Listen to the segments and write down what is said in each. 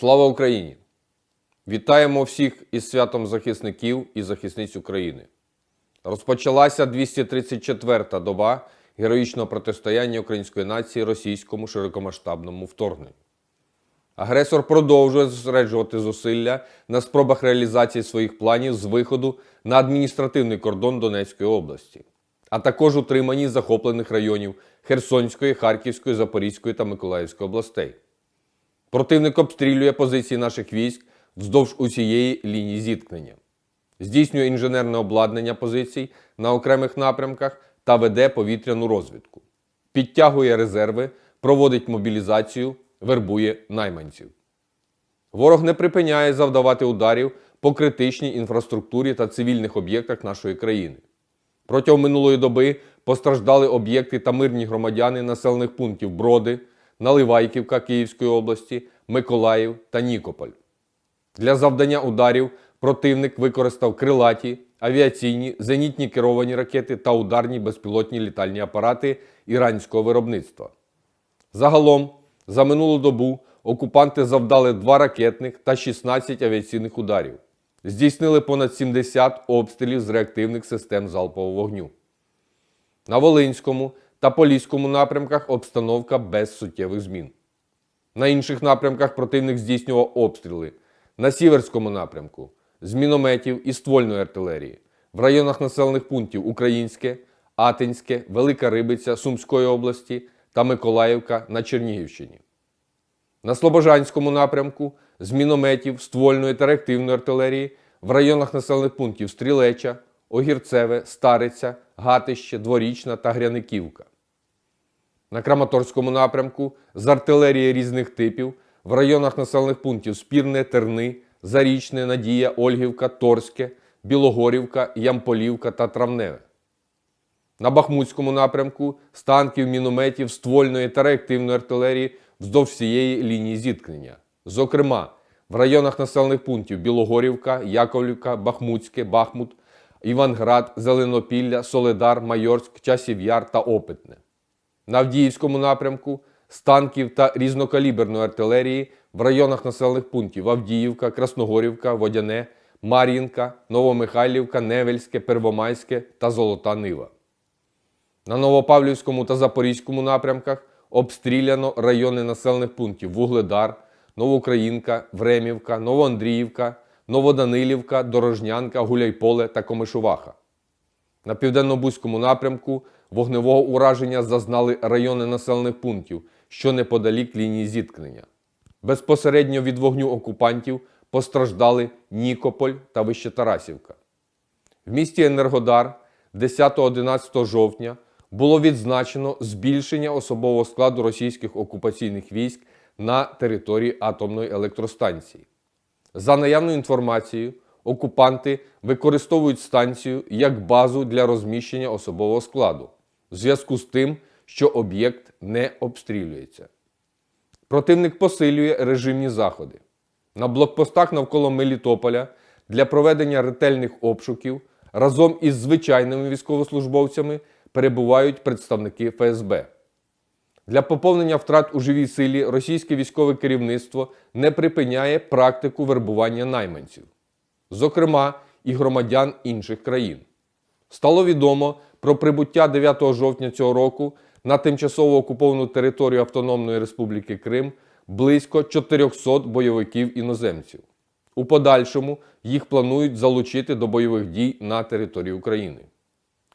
Слава Україні! Вітаємо всіх із святом захисників і захисниць України. Розпочалася 234-та доба героїчного протистояння української нації російському широкомасштабному вторгненню. Агресор продовжує зосереджувати зусилля на спробах реалізації своїх планів з виходу на адміністративний кордон Донецької області, а також утриманні захоплених районів Херсонської, Харківської, Запорізької та Миколаївської областей. Противник обстрілює позиції наших військ вздовж усієї лінії зіткнення, здійснює інженерне обладнання позицій на окремих напрямках та веде повітряну розвідку, підтягує резерви, проводить мобілізацію, вербує найманців. Ворог не припиняє завдавати ударів по критичній інфраструктурі та цивільних об'єктах нашої країни. Протягом минулої доби постраждали об'єкти та мирні громадяни населених пунктів Броди, Наливайківка Київської області, Миколаїв та Нікополь. Для завдання ударів противник використав крилаті, авіаційні, зенітні керовані ракети та ударні безпілотні літальні апарати іранського виробництва. Загалом, за минулу добу окупанти завдали 2 ракетних та 16 авіаційних ударів. Здійснили понад 70 обстрілів з реактивних систем залпового вогню. На Волинському та Поліському напрямках обстановка без суттєвих змін. На інших напрямках противник здійснював обстріли на Сіверському напрямку з мінометів і ствольної артилерії, в районах населених пунктів Українське, Атинське, Велика Рибиця Сумської області та Миколаївка на Чернігівщині. На Слобожанському напрямку з мінометів, ствольної та реактивної артилерії в районах населених пунктів Стрілеча, Огірцеве, Стариця, Гатище, Дворічна та Гряниківка. На Краматорському напрямку з артилерії різних типів в районах населених пунктів Спірне, Терни, Зарічне, Надія, Ольгівка, Торське, Білогорівка, Ямполівка та Травневе. На Бахмутському напрямку з танків, мінометів, ствольної та реактивної артилерії вздовж всієї лінії зіткнення. Зокрема, в районах населених пунктів Білогорівка, Яковлівка, Бахмутське, Бахмут, Іванград, Зеленопілля, Соледар, Майорськ, Часів Яр та Опитне. На Авдіївському напрямку з танків та різнокаліберної артилерії в районах населених пунктів Авдіївка, Красногорівка, Водяне, Мар'їнка, Новомихайлівка, Невельське, Первомайське та Золота Нива. На Новопавлівському та Запорізькому напрямках обстріляно райони населених пунктів Вугледар, Новоукраїнка, Времівка, Новоандріївка, Новоданилівка, Дорожнянка, Гуляйполе та Комишуваха. На південно-бузькому напрямку вогневого ураження зазнали райони населених пунктів, що неподалік лінії зіткнення. Безпосередньо від вогню окупантів постраждали Нікополь та Вищетарасівка. В місті Енергодар 10-11 жовтня було відзначено збільшення особового складу російських окупаційних військ на території атомної електростанції. За наявною інформацією, окупанти використовують станцію як базу для розміщення особового складу в зв'язку з тим, що об'єкт не обстрілюється. Противник посилює режимні заходи. На блокпостах навколо Мелітополя для проведення ретельних обшуків разом із звичайними військовослужбовцями перебувають представники ФСБ. Для поповнення втрат у живій силі російське військове керівництво не припиняє практику вербування найманців, зокрема і громадян інших країн. Стало відомо про прибуття 9 жовтня цього року на тимчасово окуповану територію Автономної Республіки Крим близько 400 бойовиків іноземців. У подальшому їх планують залучити до бойових дій на території України.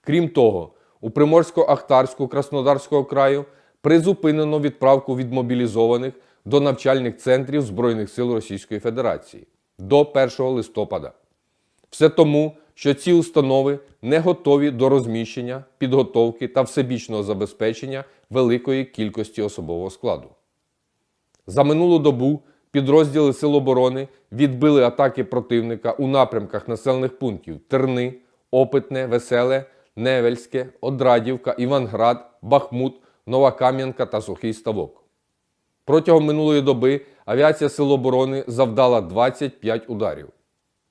Крім того, у Приморсько-Ахтарську Краснодарського краю призупинено відправку відмобілізованих до навчальних центрів Збройних сил Російської Федерації до 1 листопада. Все тому, що ці установи не готові до розміщення, підготовки та всебічного забезпечення великої кількості особового складу. За минулу добу підрозділи Сил оборони відбили атаки противника у напрямках населених пунктів Терни, Опитне, Веселе, Невельське, Одрадівка, Іванград, Бахмут, Нова Кам'янка та Сухий Ставок. Протягом минулої доби авіація Сил оборони завдала 25 ударів.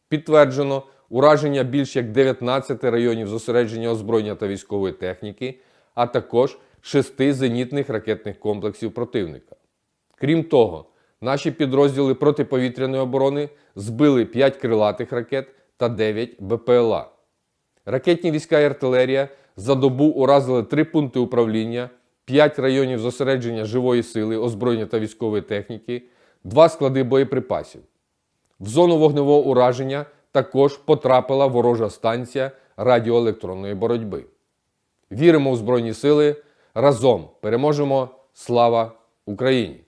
Підтверджено ураження більш як 19 районів зосередження озброєння та військової техніки, а також 6 зенітних ракетних комплексів противника. Крім того, наші підрозділи протиповітряної оборони збили 5 крилатих ракет та 9 БПЛА. Ракетні війська і артилерія за добу уразили 3 пункти управління, 5 районів зосередження живої сили, озброєння та військової техніки, 2 склади боєприпасів. В зону вогневого ураження також потрапила ворожа станція радіоелектронної боротьби. Віримо в Збройні Сили. Разом переможемо! Слава Україні!